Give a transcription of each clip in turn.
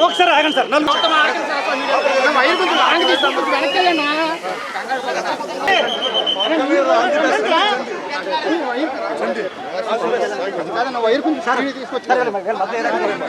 ఒకసారి ఆగండి సార్ నన్ను వైర్ కొంచెం తీసుకొచ్చారు ఎక్కడ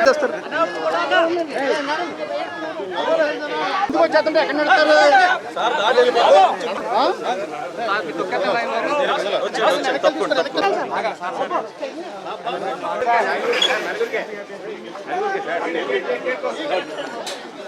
నడుస్తారు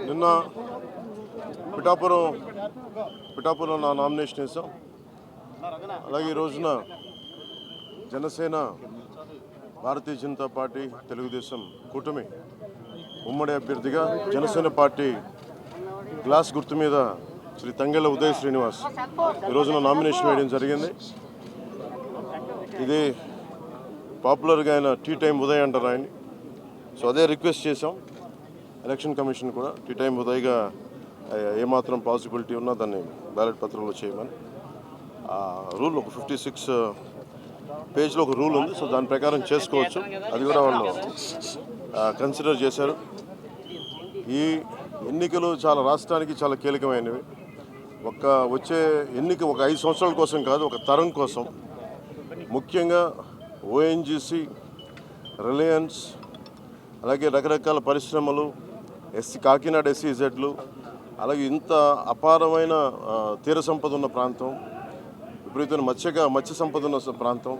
నిన్న పిఠాపురం పిఠాపురం నా నామినేషన్ వేసాం అలాగే ఈ రోజున జనసేన భారతీయ జనతా పార్టీ తెలుగుదేశం కూటమి ఉమ్మడి అభ్యర్థిగా జనసేన పార్టీ గ్లాస్ గుర్తు మీద శ్రీ తంగెళ్ళ ఉదయ్ శ్రీనివాస్. ఈ రోజున నామినేషన్ వేయడం జరిగింది. ఇది పాపులర్గా ఆయన టీ టైం ఉదయ్ అంటారు ఆయన సో అదే రిక్వెస్ట్ చేసాం ఎలక్షన్ కమిషన్ కూడా టీ టైం ఉదయ్గా ఏమాత్రం పాసిబిలిటీ ఉన్నా దాన్ని బ్యాలెట్ పత్రంలో చేయమని. ఆ రూల్ ఒక ఫిఫ్టీ సిక్స్ పేజ్లో ఒక రూల్ ఉంది. సో దాని ప్రకారం చేసుకోవచ్చు. అది కూడా వాళ్ళు కన్సిడర్ చేశారు. ఈ ఎన్నికలు చాలా రాష్ట్రానికి చాలా కీలకమైనవి. ఒక వచ్చే ఎన్నిక ఒక ఐదు సంవత్సరాల కోసం కాదు ఒక తరం కోసం. ముఖ్యంగా ఓఎన్జీసీ రిలయన్స్ అలాగే రకరకాల పరిశ్రమలు ఎస్సీ కాకినాడ ఎస్సీజెడ్లు అలాగే ఇంత అపారమైన తీర సంపద ఉన్న ప్రాంతం విపరీతమైన మత్స్యగా మత్స్య సంపద ఉన్న ప్రాంతం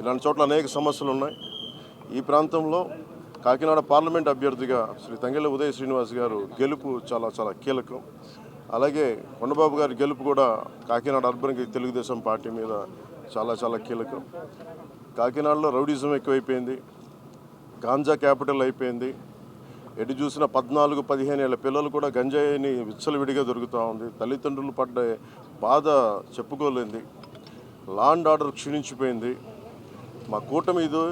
ఇలాంటి చోట్ల అనేక సమస్యలు ఉన్నాయి. ఈ ప్రాంతంలో కాకినాడ పార్లమెంట్ అభ్యర్థిగా శ్రీ తంగెళ్ళ ఉదయ శ్రీనివాస్ గారు గెలుపు చాలా చాలా కీలకం. అలాగే కొండబాబు గారి గెలుపు కూడా కాకినాడ అర్బన్కి తెలుగుదేశం పార్టీ మీద చాలా చాలా కీలకం. కాకినాడలో రౌడిజం ఎక్కువైపోయింది. గాంజా క్యాపిటల్ అయిపోయింది. ఎటు చూసిన పద్నాలుగు పదిహేను ఏళ్ళ పిల్లలు కూడా గంజాయిని విచ్చలవిడిగా దొరుకుతూ ఉంది. తల్లిదండ్రులు పడ్డ బాధ చెప్పుకోలేంది. Land order క్షీణించిపోయింది. మా కూటమి ఇది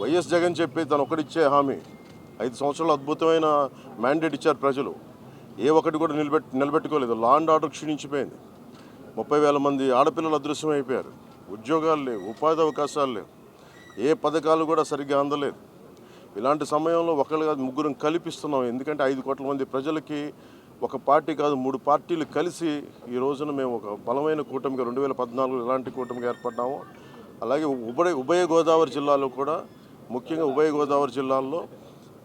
వైఎస్ జగన్ చెప్పి తను ఒకటిచ్చే హామీ. ఐదు సంవత్సరాలు అద్భుతమైన మ్యాండేట్ ఇచ్చారు ప్రజలు. ఏ ఒక్కటి కూడా నిలబెట్ నిలబెట్టుకోలేదు. లాండ్ ఆర్డర్ క్షీణించిపోయింది. ముప్పై వేల మంది ఆడపిల్లలు అదృశ్యం అయిపోయారు. ఉద్యోగాలు లేవు ఉపాధి అవకాశాలు లేవు. ఏ పథకాలు కూడా సరిగ్గా అందలేదు. ఇలాంటి సమయంలో ఒకళ్ళు కాదు ముగ్గురం కల్పిస్తున్నాం. ఎందుకంటే ఐదు కోట్ల మంది ప్రజలకి ఒక పార్టీ కాదు మూడు పార్టీలు కలిసి ఈ రోజున మేము ఒక బలమైన కూటమిగా రెండు వేల పద్నాలుగులో ఇలాంటి కూటమిగా ఏర్పడ్డాము. అలాగే ఉభయ ఉభయ గోదావరి జిల్లాలో కూడా ముఖ్యంగా ఉభయ గోదావరి జిల్లాల్లో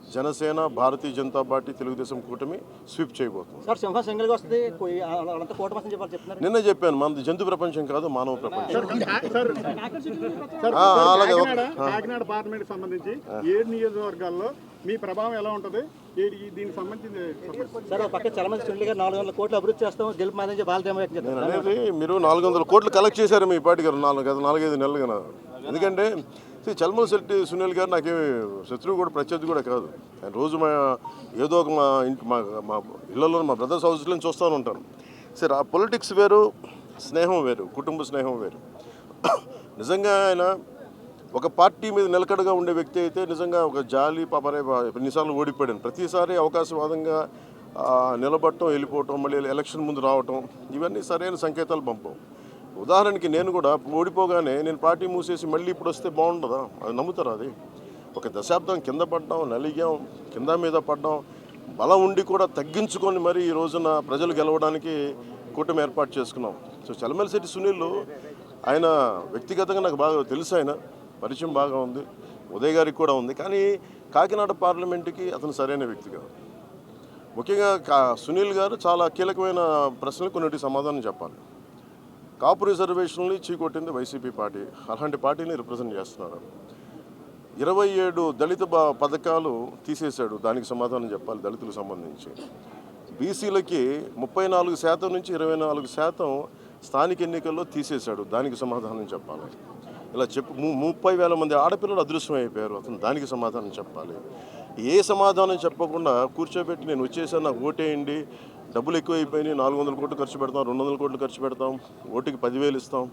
జనసేన భారతీయ జనతా పార్టీ తెలుగుదేశం కూటమి స్వీప్ చేయబోతుంది. నిన్న చెప్పాను మనది జంతు ప్రపంచం కాదు మానవ ప్రపంచం. సార్ సార్ ఆ, అలాగే కాకినాడ పార్లమెంట్ సంబంధించి ఏడు నియోజకవర్గాల్లో మీ ప్రభావం ఎలా ఉంటుంది? దీనికి సంబంధించి. సార్ పక్క చాలా మంది సుండ్లి గారు నాలుగు వందల కోట్లు అభివృద్ధి చేస్తాం గెలుపు మాదని బాలదేమ మీరు నాలుగు వందల కోట్లు కలెక్ట్ చేశారు మీ పార్టీ గారు నాలుగు నాలుగైదు నెలలుగా ఎందుకంటే చల్మల్ శెట్టి సునీల్ గారు నాకేమి శత్రువు కూడా ప్రత్యర్థి కూడా కాదు. ఆయన రోజు మా ఏదో ఒక మా ఇంటి మా మా ఇళ్ళలో మా బ్రదర్స్ హౌస్లో చూస్తూ ఉంటాను సరే ఆ పొలిటిక్స్ వేరు స్నేహం వేరు కుటుంబ స్నేహం వేరు. నిజంగా ఆయన ఒక పార్టీ మీద నిలకడగా ఉండే వ్యక్తి అయితే నిజంగా ఒక జాలి పాపరే ఎన్నిసార్లు ఓడిపోయాడు. ప్రతిసారి అవకాశవాదంగా నిలబడటం వెళ్ళిపోవటం మళ్ళీ ఎలక్షన్ ముందు రావటం ఇవన్నీ సరైన సంకేతాలు పంపం ఉదాహరణకి నేను కూడా ఓడిపోగానే నేను పార్టీ మూసేసి మళ్ళీ ఇప్పుడు వస్తే బాగుండదా? అది నమ్ముతారా అది? ఒక దశాబ్దం కింద పడ్డాం నలిగాం కింద మీద పడ్డాం. బలం ఉండి కూడా తగ్గించుకొని మరి ఈ రోజున ప్రజలు గెలవడానికి కూటమి ఏర్పాటు చేసుకున్నాం. సో చలమలశెట్టి సునీల్ ఆయన వ్యక్తిగతంగా నాకు బాగా తెలుసు ఆయన. పరిచయం బాగా ఉంది. ఉదయ్ గారికి కూడా ఉంది. కానీ కాకినాడ పార్లమెంటుకి అతను సరైన వ్యక్తి కాదు. ముఖ్యంగా కా సునీల్ గారు చాలా కీలకమైన ప్రశ్నలు కొన్నిటి సమాధానం చెప్పాలి. కాపు రిజర్వేషన్లు చీకొట్టింది వైసీపీ పార్టీ. అలాంటి పార్టీని రిప్రజెంట్ చేస్తున్నారు. ఇరవై ఏడు దళిత పథకాలు తీసేశాడు. దానికి సమాధానం చెప్పాలి దళితులకు సంబంధించి. బీసీలకి ముప్పై నాలుగు శాతం నుంచి ఇరవై నాలుగు శాతం స్థానిక ఎన్నికల్లో తీసేశాడు. దానికి సమాధానం చెప్పాలి. ఇలా చెప్పు ము- ముప్పై వేల మంది ఆడపిల్లలు అదృశ్యం అయిపోయారు. అతను దానికి సమాధానం చెప్పాలి. ఏ సమాధానం చెప్పకుండా కూర్చోబెట్టి నేను వచ్చేసాను నాకు ఓటేయండి డబ్బులు ఎక్కువైపోయినాయి నాలుగు వందల కోట్లు ఖర్చు పెడతాం రెండు వందల కోట్లు ఖర్చు పెడతాం ఓటుకి పదివేలు ఇస్తాం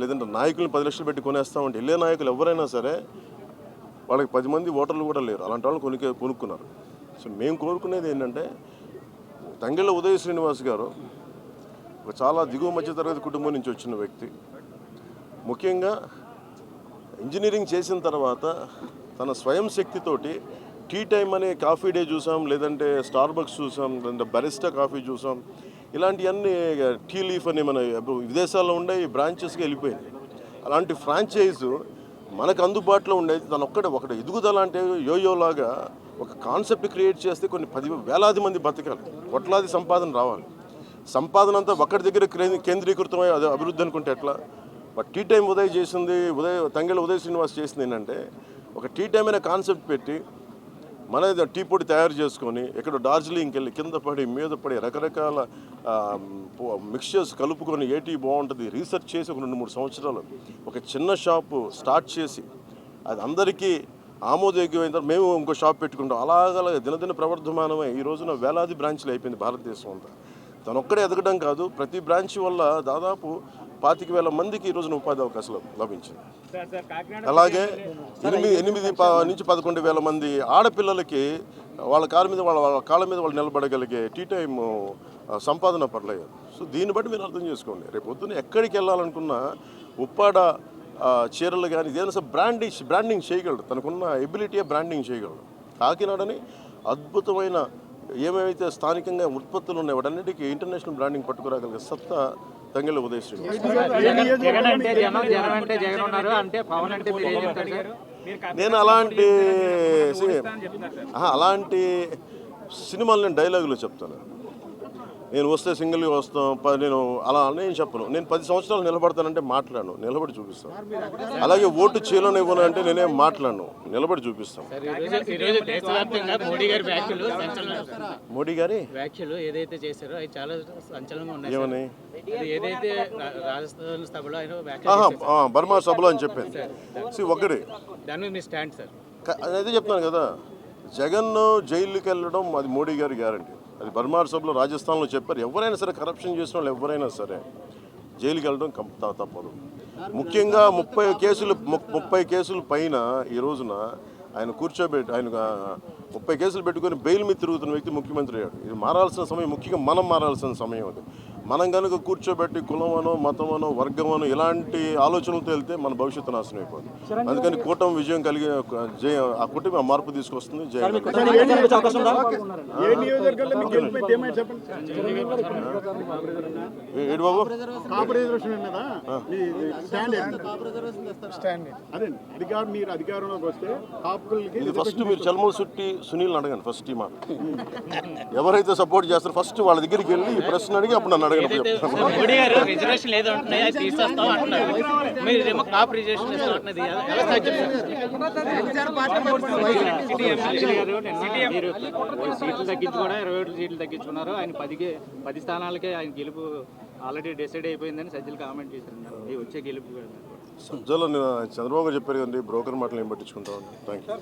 లేదంటే నాయకులను పది లక్షలు పెట్టి కొనేస్తాం అంటే వెళ్ళే నాయకులు ఎవరైనా సరే వాళ్ళకి పది మంది ఓటర్లు కూడా లేరు. అలాంటి వాళ్ళు కొనుక్కే కొనుక్కున్నారు. సో మేము కోరుకునేది ఏంటంటే తంగెళ్ళ ఉదయ శ్రీనివాస్ గారు ఒక చాలా దిగువ మధ్యతరగతి కుటుంబం నుంచి వచ్చిన వ్యక్తి. ముఖ్యంగా ఇంజనీరింగ్ చేసిన తర్వాత తన స్వయం శక్తితోటి టీ టైం అనే కాఫీ డే చూసాం లేదంటే స్టార్ బక్స్ చూసాం లేదంటే బరిస్టా కాఫీ చూసాం. ఇలాంటివన్నీ టీ లీఫ్ అని మన విదేశాల్లో ఉండే బ్రాంచెస్కి వెళ్ళిపోయింది అలాంటి ఫ్రాంచైజ్ మనకు అందుబాటులో ఉండేది తన ఒక్కడే ఒకటి ఎదుగుదల అంటే యోయోలాగా ఒక కాన్సెప్ట్ క్రియేట్ చేస్తే కొన్ని పది వేలాది మంది బతకాలి కొట్లాది సంపాదన రావాలి. సంపాదన అంతా ఒక్కడి దగ్గర కేంద్రీకృతమై అది అభివృద్ధి అనుకుంటే ఎట్లా? బట్ టీ టైం ఉదయ్ చేసింది ఉదయ్ తంగెళ్ళ ఉదయ్ శ్రీనివాస్ చేసింది ఏంటంటే ఒక టీ టైం అనే కాన్సెప్ట్ పెట్టి మన టీ పొడి తయారు చేసుకొని ఇక్కడ డార్జిలింగ్కి వెళ్ళి కింద పడి మీద పడి రకరకాల మిక్చర్స్ కలుపుకొని ఏ టీ బాగుంటుంది రీసెర్చ్ చేసి ఒక రెండు మూడు సంవత్సరాలు ఒక చిన్న షాపు స్టార్ట్ చేసి అది అందరికీ ఆమోదయోగ్యమైన తర్వాత మేము ఇంకో షాప్ పెట్టుకుంటాం. అలాగలా దినదిన ప్రవర్ధమానమై ఈ రోజున వేలాది బ్రాంచ్లు అయిపోయింది భారతదేశం అంతా. తను ఒక్కడే ఎదగడం కాదు ప్రతి బ్రాంచ్ వల్ల దాదాపు పాతిక వేల మందికి ఈ రోజున ఉపాధి అవకాశాలు లభించింది అలాగే ఎనిమిది ఎనిమిది ప- నుంచి పదకొండు వేల మంది ఆడపిల్లలకి వాళ్ళ కాళ్ళ మీద వాళ్ళ వాళ్ళ కాళ్ళ మీద వాళ్ళు నిలబడగలిగే టీ టైం సంపాదన పడలేదు సో దీన్ని బట్టి మీరు అర్థం చేసుకోండి. రేపు పొద్దున్న ఎక్కడికి వెళ్ళాలనుకున్నా ఉప్పాడ చీరలు కానీ ఏదైనా సరే బ్రాండింగ్ బ్రాండింగ్ చేయగలడు. తనకున్న ఎబిలిటీయే బ్రాండింగ్ చేయగలడు. కాకినాడని అద్భుతమైన ఏమేమైతే స్థానికంగా ఉత్పత్తులు ఉన్నాయి వాటన్నిటికీ ఇంటర్నేషనల్ బ్రాండింగ్ పట్టుకురాగలిగే సత్తా తంగెళ్ళ ఉదయ నేను అలాంటి అలాంటి సినిమాలు నేను డైలాగులు చెప్తాను. నేను వస్తే సింగిల్గా వస్తాం ప- నేను అలా నేను చెప్పను. నేను పది సంవత్సరాలు నిలబడతానంటే మాట్లాడను నిలబడి చూపిస్తాను. అలాగే ఓటు చేయలోనే ఇవ్వను అంటే నేనేం మాట్లాడను నిలబడి చూపిస్తాను. మోడీ గారి వ్యాఖ్యలు ఏదైతే చేశారో అవి చాలా సంచలనంగా ఉన్నాయి ఏదైతే రాజస్థాన్ సభలో ఆయన బర్మా సభలో అని చెప్పింది సి ఒకటి. దాని మీద మీ స్టాండ్ సార్. అదే చెప్తున్నాను కదా జగన్ జైలుకి వెళ్ళడం అది మోడీ గారి గ్యారంటీ. అది బర్మార్ సభలో రాజస్థాన్లో చెప్పారు. ఎవరైనా సరే కరప్షన్ చేసిన వాళ్ళు ఎవరైనా సరే జైలుకి వెళ్ళడం తప్పదు. ముఖ్యంగా ముప్పై కేసులు ముప్పై కేసులు పైన ఈ రోజున ఆయన కూర్చోబెట్టి ఆయన ముప్పై కేసులు పెట్టుకొని బెయిల్ మీద తిరుగుతున్న వ్యక్తి ముఖ్యమంత్రి అయ్యాడు. ఇది మారాల్సిన సమయం ముఖ్యంగా మనం మారాల్సిన సమయం అది. మనం కనుక కూర్చోబెట్టి కులమనో మతమనో వర్గమనో ఇలాంటి ఆలోచనలతో వెళ్తే మన భవిష్యత్తు నాశనం అయిపోతుంది అందుకని కూటమి విజయం కలిగే జయ ఆ కూటమి ఆ మార్పు తీసుకొస్తుంది. జయ ఏడు బాబు? మీ ఇది ఫస్ట్ మీరు చల్మూరు చుట్టి సునీల్ అడగండి ఫస్ట్ మాట. ఎవరైతే సపోర్ట్ చేస్తారో ఫస్ట్ వాళ్ళ దగ్గరికి వెళ్ళి ఈ ప్రశ్న అడిగి అప్పుడు నన్ను మోడీ గారు రిజర్వేషన్ ఏదో ఉంటున్నాయి అది తీసేస్తాం అంటున్నారు మీరు ఏమో కాపు రిజర్వేషన్ ఎలా సీట్లు తగ్గించి కూడా ఇరవై ఒకటి సీట్లు తగ్గించుకున్నారు ఆయన పదికి పది స్థానాలకే ఆయన గెలుపు ఆల్రెడీ డిసైడ్ అయిపోయిందని సజ్జలు కామెంట్ చేశారు ఈ వచ్చే గెలుపు. సజ్జలో నేను చంద్రబాబు గారు చెప్పారు కదండి బ్రోకర్ మాటలు ఏం పట్టించుకుంటాం థ్యాంక్ యూ